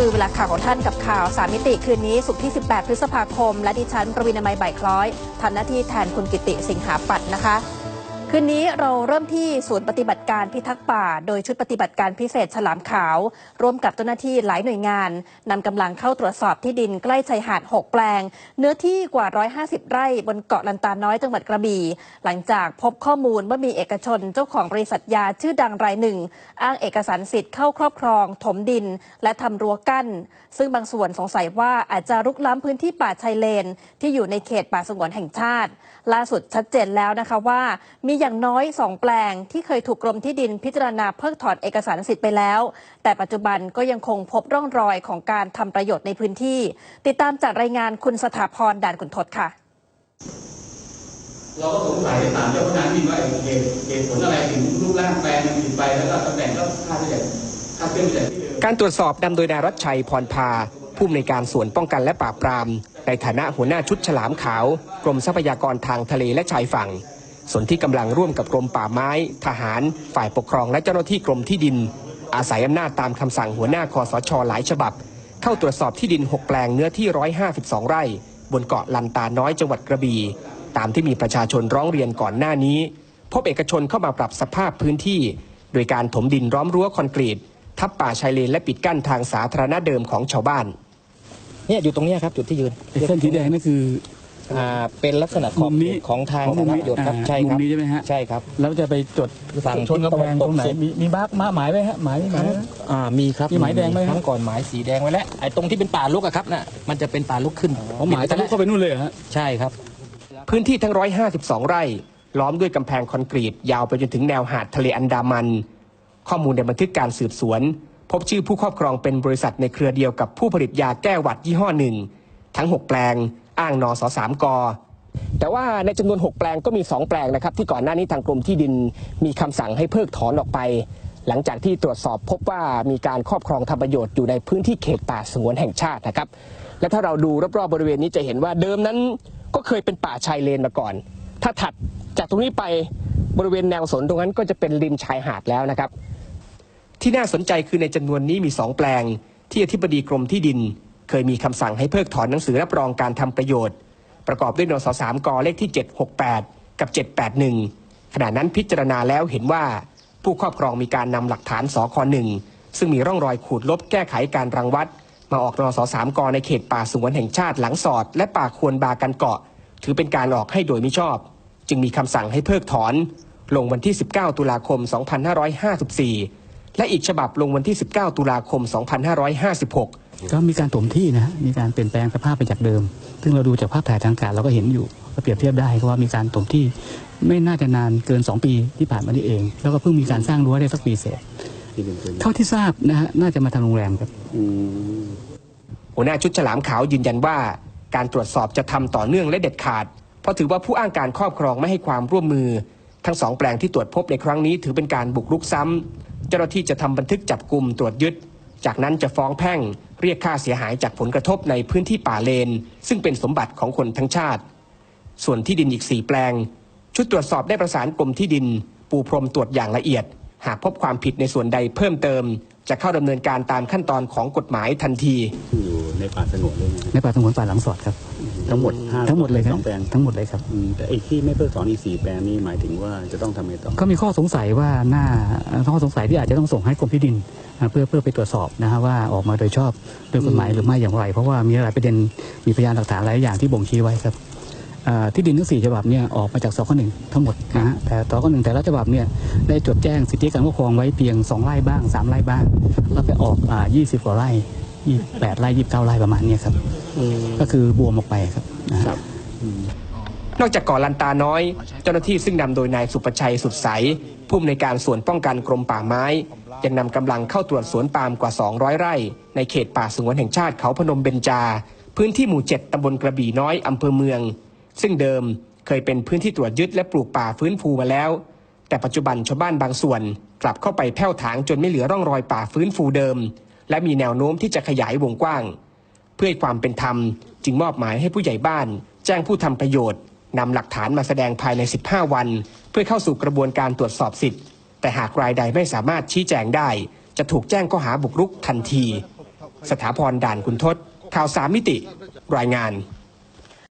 คือเวลาข่าวของท่านกับข่าวสามมิติคืนนี้สุขที่ 18 พฤษภาคม และดิฉันประวินามัยใบคล้อยทำหน้าที่แทนคุณกิติสิงหาปัตย์นะคะ คืนนี้เราเริ่มที่ศูนย์ปฏิบัติการพิทักษ์ป่า โดยชุดปฏิบัติการพิเศษฉลามขาว ร่วมกับเจ้าหน้าที่หลายหน่วยงานนำกำลังเข้าตรวจสอบที่ดินใกล้ชายหาด 6 แปลง เนื้อที่กว่า 150 ไร่บนเกาะลันตาน้อยจังหวัดกระบี่ หลังจากพบข้อมูลว่ามีเอกชนเจ้าของบริษัทยาชื่อดังรายหนึ่ง อ้างเอกสารสิทธิ์เข้าครอบครอง ถมดิน และทำรั้วกั้น ซึ่งบางส่วนสงสัยว่าอาจจะรุกล้ำพื้นที่ป่าชายเลน ที่อยู่ในเขตป่าสงวนแห่งชาติ ล่าสุดชัดเจนแล้วนะคะว่ามีอย่างน้อย 2 แปลงที่เคยถูกกรมที่ดินพิจารณาเพิกถอนเอกสารสิทธิ์ไปแล้ว แต่ปัจจุบันก็ยังคงพบร่องรอยของการทำประโยชน์ในพื้นที่ ติดตามจากรายงานคุณสถาพรด่านขุนทศค่ะ เราก็สงสัยถามเจ้าพนักงานที่ว่าเหตุเหตุผลอะไรถึงรูปร่างแปลงมันผิดไปแล้วก็ตำแหน่งก็คาดไม่ได้คาดเคลื่อนไปจากที่เดิมการตรวจสอบนำโดยนายรัชชัยพรพาผู้อำนวยการส่วนป้องกันและปราบปราม ในฐานะหัวหน้าชุดฉลามขาว กรมทรัพยากรทางทะเลและชายฝั่ง ส่วนที่กำลังร่วมกับกรมป่าไม้ ทหาร ฝ่ายปกครองและเจ้าหน้าที่กรมที่ดิน อาศัยอำนาจตามคำสั่งหัวหน้าคอสชหลายฉบับ เข้าตรวจสอบที่ดิน 6 แปลงเนื้อที่ 152 ไร่ บนเกาะลันตาน้อยจังหวัดกระบี่ตามที่มีประชาชนร้องเรียนก่อนหน้านี้ พบเอกชนเข้ามาปรับสภาพพื้นที่ โดยการถมดินล้อมรั้วคอนกรีต ทับป่าชายเลนและปิดกั้นทางสาธารณะเดิมของชาวบ้านเนี่ยอยู่ตรงเนี้ยครับจุดที่ยืนเส้นสีแดงนั่นคือ อ่าเป็นลักษณะขอบมุมนี้เขตของทางของมุมนี้สำนักหยดครับอ่าใช่ครับมุมนี้ใช่ไหมฮะ ใช่ครับ แล้วจะไปจดฝั่งชนกำแพงตตรรงงไหนสุดมีมีบ้ามาหมายไหมฮะหมายมีหมายไหม อ่ามีครับมีหมายแดงไหมครับครั้งก่อนหมายสีแดงไว้แล้วไอ้ตรงที่เป็นป่าลุกอะครับน่ะมันจะเป็นป่าลุกขึ้นผมหมายทะลุเข้าไปนู่นเลยเหรอฮะ ใช่ครับ พื้นที่ทั้ง 152 ไร่ ล้อมด้วยกำแพงคอนกรีต ยาวไปจนถึงแนวหาดทะเลอันดามัน ข้อมูลในบันทึกการสืบสวน พบชื่อผู้ครอบครองเป็นบริษัทในเครือเดียวกับผู้ผลิตยาแก้หวัดยี่ห้อหนึ่ง ทั้ง 6 แปลง อ้างนอสสามกแต่ว่าในจำนวน 6 แปลงก็มี 2 แปลงนะครับ ที่ก่อนหน้านี้ทางกรมที่ดินมีคำสั่งให้เพิกถอนออกไป หลังจากที่ตรวจสอบพบว่ามีการครอบครองทำประโยชน์อยู่ในพื้นที่เขตป่าสงวนแห่งชาตินะครับ และถ้าเราดูรอบๆบริเวณนี้จะเห็นว่าเดิมนั้นก็เคยเป็นป่าชายเลนมาก่อน ถ้าถัดจากตรงนี้ไปบริเวณแนวสนตรงนั้นก็จะเป็นริมชายหาดแล้วนะครับ ที่น่าสนใจคือในจำนวนนี้มี 2 แปลง ที่อธิบดีกรมที่ดิน เคยมีคำสั่งให้เพิกถอนหนังสือรับรองการทำประโยชน์ ประกอบด้วยนสสามกเลขที่ 768 กับ 781 ขณะนั้นพิจารณาแล้วเห็นว่า ผู้ครอบครองมีการนำหลักฐานสคหนึ่งซึ่งมีร่องรอยขูดลบแก้ไขการรังวัด มาออกนสสามกในเขตป่าสงวนแห่งชาติหลังสอด และป่าควรบากันเกาะ ถือเป็นการออกให้โดยมิชอบ จึงมีคำสั่งให้เพิกถอน ลงวันที่ 19 ตุลาคม 2554 และอีกฉบับลงวันที่ 19 ตุลาคม 2556 ก็มีการถมที่นะฮะมีการเปลี่ยนแปลงสภาพไปจากเดิม ซึ่งเราดูจากภาพถ่ายทางอากาศเราก็เห็นอยู่ก็เปรียบเทียบได้ว่ามีการถมที่ไม่น่าจะนานเกิน 2 ปีที่ผ่านมานี่เอง แล้วก็เพิ่งมีการสร้างรั้วได้สักปีเศษเท่าที่ทราบนะฮะน่าจะมาทำโรงแรมครับหัวหน้าชุดฉลามขาวยืนยันว่า การตรวจสอบจะทำต่อเนื่องและเด็ดขาด เพราะถือว่าผู้อ้างการครอบครองไม่ให้ความร่วมมือ ทั้งสองแปลงที่ตรวจพบในครั้งนี้ถือเป็นการบุกรุกซ้ำเจ้าหน้าที่จะทำบันทึกจับกลุ่มตรวจยึด จากนั้นจะฟ้องแพ่งเรียกค่าเสียหายจากผลกระทบในพื้นที่ป่าเลน ซึ่งเป็นสมบัติของคนทั้งชาติ ส่วนที่ดินอีก 4 แปลง ชุดตรวจสอบได้ประสานกรมที่ดิน ปูพรมตรวจอย่างละเอียด หากพบความผิดในส่วนใดเพิ่มเติม จะเข้าดำเนินการตามขั้นตอนของกฎหมายทันทีอยู่ในป่าสงวนเลยนะในป่าสงวนป่าหลังสอดครับ ทั้งหมดห้าทั้งหมดเลยครับสองแปลงทั้งหมดเลยครับอืมแต่ไอ้ที่ไม่เพิกถอนอีกสี่แปลงนี่หมายถึงว่าจะต้องทำไงต่อก็มีข้อสงสัยว่าหน้าข้อสงสัยที่อาจจะต้องส่งให้กรมที่ดินอ่า เพื่อเพื่อไปตรวจสอบนะฮะว่าออกมาโดยชอบโดยกฎหมายหรือไม่อย่างไร เพราะว่ามีหลายประเด็นมีพยานหลักฐานหลายอย่างที่บ่งชี้ไว้ครับอ่าที่ดินทั้งสี่ฉบับเนี่ยออกมาจากสคหนึ่งทั้งหมดนะฮะแต่สคหนึ่งแต่ละฉบับเนี่ยได้จดแจ้งสิทธิการครอบครองไว้เพียงสองไร่บ้างสามไร่บ้าง แล้วไปออกอ่ายี่สิบกว่าไร่ยี่แปดไร่ยี่สิบเก้าไร่ประมาณเนี้ยครับก็คือบวมออกไปครับนะฮะนอกจากเกาะลันตาน้อย เจ้าหน้าที่ซึ่งนำโดยนายสุประชัยสุดใสผู้อำนวยการส่วนป้องกันกรมป่าไม้ ยังนำกำลังเข้าตรวจสวนปาล์มกว่า 200 ไร่ ในเขตป่าสงวนแห่งชาติเขาพนมเบญจา พื้นที่หมู่ 7ตำบลกระบี่น้อยอำเภอเมือง ซึ่งเดิมเคยเป็นพื้นที่ตรวจยึดและปลูกป่าฟื้นฟูมาแล้ว แต่ปัจจุบันชาวบ้านบางส่วน กลับเข้าไปแผ่วถางจนไม่เหลือร่องรอยป่าฟื้นฟูเดิม และมีแนวโน้มที่จะขยายวงกว้าง เพื่อความเป็นธรรม จึงมอบหมายให้ผู้ใหญ่บ้าน แจ้งผู้ทำประโยชน์นำหลักฐานมาแสดงภายใน 15 วัน เพื่อเข้าสู่กระบวนการตรวจสอบสิทธิ์ แต่หากรายใดไม่สามารถชี้แจงได้ จะถูกแจ้งข้อหาบุกรุกทันที สถาพรด่านคุณทศข่าวสามมิติ รายงาน